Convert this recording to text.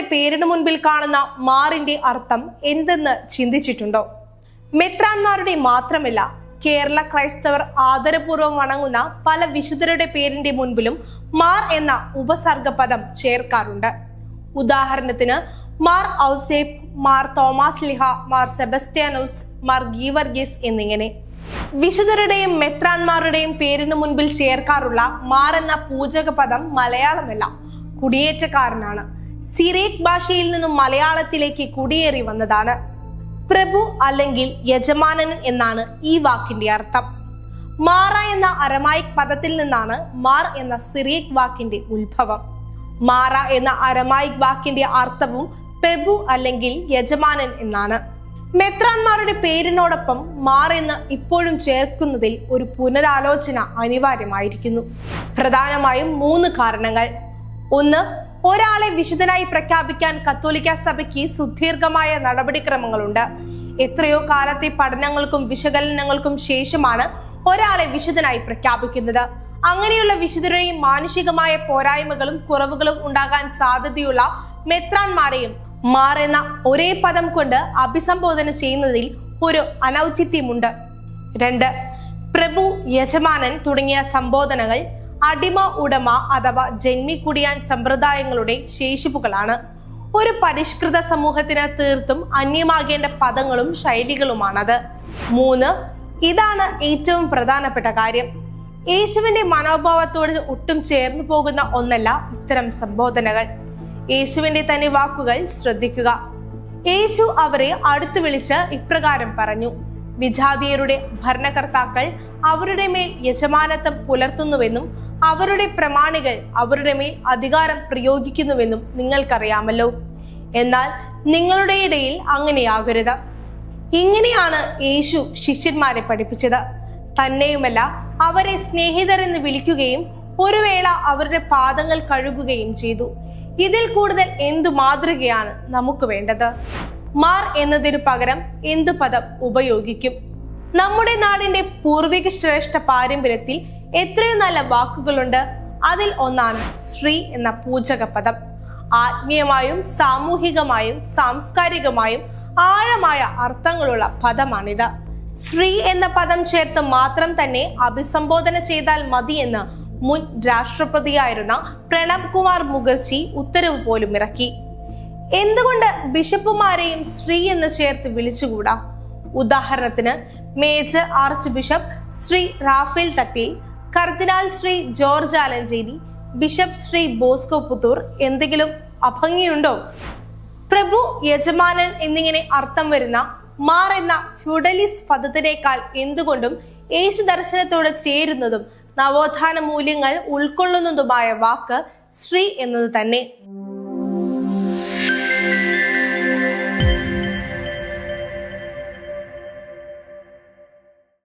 പേരിന് മുൻപിൽ കാണുന്ന മാറിന്റെ അർത്ഥം എന്തെന്ന് ചിന്തിച്ചിട്ടുണ്ടോ? മെത്രാന്മാരുടെ മാത്രമല്ല കേരള ക്രൈസ്തവർ ആദരപൂർവം വണങ്ങുന്ന പല വിശുദ്ധരുടെ പേരിന്റെ മുൻപിലും മാർ എന്ന ഉപസർഗ പദം ചേർക്കാറുണ്ട്. ഉദാഹരണത്തിന് മാർ ഔസേപ്പ് മാർ തോമസ് ലിഹ മാർ സെബസ്ത്യാനോസ് മാർ ഗീവർഗീസ് എന്നിങ്ങനെ. വിശുദ്ധരുടെയും മെത്രാന്മാരുടെയും പേരിന് മുൻപിൽ ചേർക്കാറുള്ള മാർ എന്ന പൂജക പദം മലയാളമല്ല കുടിയേറ്റക്കാരനാണ്. സിറേക് ഭാഷയിൽ നിന്നും മലയാളത്തിലേക്ക് കുടിയേറി വന്നതാണ്. പ്രഭു അല്ലെങ്കിൽ യജമാനൻ എന്നാണ് ഈ വാക്കിന്റെ അർത്ഥം. മാറ എന്ന അരമായിക് പദത്തിൽ നിന്നാണ് മാർ എന്ന സിറിയക് വാക്കിന്റെ ഉത്ഭവം. മാറ എന്ന അരമായിക് വാക്കിന്റെ അർത്ഥവും പ്രഭു അല്ലെങ്കിൽ യജമാനൻ എന്നാണ്. മെത്രാന്മാരുടെ പേരിനോടൊപ്പം മാർ എന്ന് ഇപ്പോഴും ചേർക്കുന്നതിൽ ഒരു പുനരാലോചന അനിവാര്യമായിരിക്കുന്നു. പ്രധാനമായും മൂന്ന് കാരണങ്ങൾ. ഒന്ന് ഒരാളെ വിശുദ്ധനായി പ്രഖ്യാപിക്കാൻ കത്തോലിക്ക സഭയ്ക്ക് സുദീർഘമായ നടപടിക്രമങ്ങളുണ്ട്. എത്രയോ കാലത്തെ പഠനങ്ങൾക്കും വിശകലനങ്ങൾക്കും ശേഷമാണ് ഒരാളെ വിശുദ്ധനായി പ്രഖ്യാപിക്കുന്നത്. അങ്ങനെയുള്ള വിശുദ്ധരെയും മാനുഷികമായ പോരായ്മകളും കുറവുകളും ഉണ്ടാകാൻ സാധ്യതയുള്ള മെത്രാൻമാരെയും എന്ന ഒരേ പദം കൊണ്ട് അഭിസംബോധന ചെയ്യുന്നതിൽ ഒരു അനൗചിത്യമുണ്ട്. രണ്ട് പ്രഭു യജമാനൻ തുടങ്ങിയ സംബോധനകൾ അടിമ ഉടമ അഥവാ ജന്മിക്കുടിയാൻ സമ്പ്രദായങ്ങളുടെ ശേഷിപ്പുകളാണ്. ഒരു പരിഷ്കൃത സമൂഹത്തിന് തീർത്തും അന്യമാകേണ്ട പദങ്ങളും ശൈലികളുമാണത്. മൂന്ന് ഇതാണ് ഏറ്റവും പ്രധാനപ്പെട്ട കാര്യം. യേശുവിന്റെ മനോഭാവത്തോട് ഒട്ടും ചേർന്നു പോകുന്ന ഒന്നല്ല ഇത്തരം സംബോധനകൾ. യേശുവിന്റെ തന്നെ വാക്കുകൾ ശ്രദ്ധിക്കുക. യേശു അവരെ അടുത്തു വിളിച്ച് ഇപ്രകാരം പറഞ്ഞു വിജാതീയരുടെ ഭരണകർത്താക്കൾ അവരുടെ മേൽ യജമാനത്വം പുലർത്തുന്നുവെന്നും അവരുടെ പ്രമാണികൾ അവരുടെ മേൽ അധികാരം പ്രയോഗിക്കുന്നുവെന്നും നിങ്ങൾക്കറിയാമല്ലോ. എന്നാൽ നിങ്ങളുടെ ഇടയിൽ അങ്ങനെയാകരുത്. ഇങ്ങനെയാണ് യേശു ശിഷ്യന്മാരെ പഠിപ്പിച്ചത്. തന്നെയുമല്ല അവരെ സ്നേഹിതരെന്ന് വിളിക്കുകയും ഒരു വേള അവരുടെ പാദങ്ങൾ കഴുകുകയും ചെയ്തു. ഇതിൽ കൂടുതൽ എന്തു മാതൃകയാണ് നമുക്ക് വേണ്ടത്? മാർ എന്നതിനു പകരം എന്തു പദം ഉപയോഗിക്കും? നമ്മുടെ നാടിന്റെ പൂർവിക ശ്രേഷ്ഠ പാരമ്പര്യത്തിൽ എത്രയോ നല്ല വാക്കുകളുണ്ട്. അതിൽ ഒന്നാണ് ശ്രീ എന്ന പൂജക പദം. ആത്മീയമായും സാമൂഹികമായും സാംസ്കാരികമായും ആഴമായ അർത്ഥങ്ങളുള്ള പദമാണിത്. ശ്രീ എന്ന പദം ചേർത്ത് മാത്രം തന്നെ അഭിസംബോധന ചെയ്താൽ മതിയെന്ന് മുൻ രാഷ്ട്രപതിയായിരുന്ന പ്രണബ് കുമാർ മുഖർജി ഉത്തരവ് പോലും ഇറക്കി. എന്തുകൊണ്ട് ബിഷപ്പുമാരെയും ശ്രീ എന്ന് ചേർത്ത് വിളിച്ചുകൂടാ? ഉദാഹരണത്തിന് major archbishop Shri Raphael Thattil കർദിനാൾ Shri George Alencherry bishop Shri Bosco Puthur എന്തെങ്കിലും അഭംഗിയുണ്ടോ? പ്രഭു യജമാനൻ എന്നിങ്ങനെ അർത്ഥം വരുന്ന മാർ എന്ന ഫ്യൂഡലിസ് പദത്തിനേക്കാൾ എന്തുകൊണ്ടും യേശു ദർശനത്തോട് ചേരുന്നതും നവോത്ഥാന മൂല്യങ്ങൾ ഉൾക്കൊള്ളുന്നതുമായ വാക്ക് ശ്രീ എന്നത് തന്നെ.